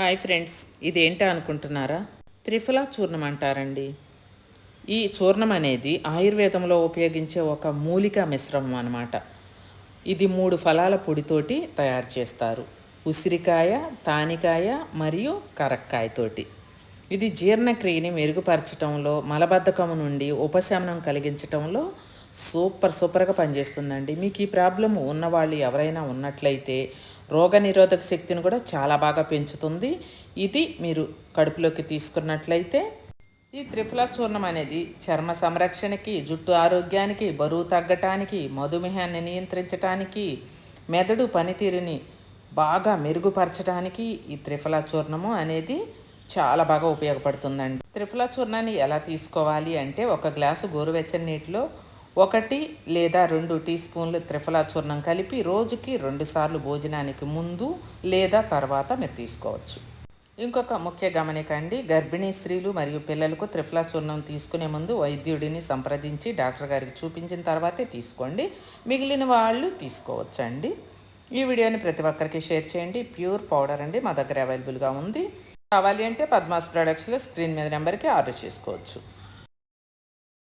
Hi friends ఇదేంటా అనుకుంటున్నారా? త్రిఫలా చూర్ణం అంటారండి. ఈ చూర్ణం అనేది ఆయుర్వేదంలో ఉపయోగించే ఒక మూలికా మిశ్రమం అన్నమాట. ఇది మూడు ఫలాల పొడితోటి తయారు చేస్తారు. ఉసిరికాయ తానికాయ మరియు కరక్కాయతోటి ఇది జీర్ణక్రియని మెరుగుపరచడంలో మలబద్ధకం నుండి ఉపశమనం కలిగించటంలో సూపర్ సూపర్గా పనిచేస్తుందండి. మీకు ఈ ప్రాబ్లం ఉన్నవాళ్ళు ఎవరైనా ఉన్నట్లయితే రోగ నిరోధక శక్తిని కూడా చాలా బాగా పెంచుతుంది. ఇది మీరు కడుపులోకి తీసుకున్నట్లయితే ఈ త్రిఫలా చూర్ణం అనేది చర్మ సంరక్షణకి జుట్టు ఆరోగ్యానికి బరువు తగ్గటానికి మధుమేహాన్ని నియంత్రించటానికి మెదడు పనితీరుని బాగా మెరుగుపరచడానికి ఈ త్రిఫలా చూర్ణము అనేది చాలా బాగా ఉపయోగపడుతుందండి. త్రిఫలా చూర్ణాన్ని ఎలా తీసుకోవాలి అంటే ఒక గ్లాసు గోరువెచ్చని నీటిలో ఒకటి లేదా రెండు టీ స్పూన్లు త్రిఫలా చూర్ణం కలిపి రోజుకి రెండుసార్లు భోజనానికి ముందు లేదా తర్వాత మీరు తీసుకోవచ్చు. ఇంకొక ముఖ్య గమనిక అండి గర్భిణీ స్త్రీలు మరియు పిల్లలకు త్రిఫలా చూర్ణం తీసుకునే ముందు వైద్యుడిని సంప్రదించి డాక్టర్ గారికి చూపించిన తర్వాతే తీసుకోండి. మిగిలిన వాళ్ళు తీసుకోవచ్చండి. ఈ వీడియోని ప్రతి ఒక్కరికి షేర్ చేయండి. ప్యూర్ పౌడర్ అండి మా దగ్గర అవైలబుల్గా ఉంది. కావాలి అంటే పద్మాస్ ప్రొడక్ట్స్లో స్క్రీన్ మీద నెంబర్కి ఆర్డర్ చేసుకోవచ్చు.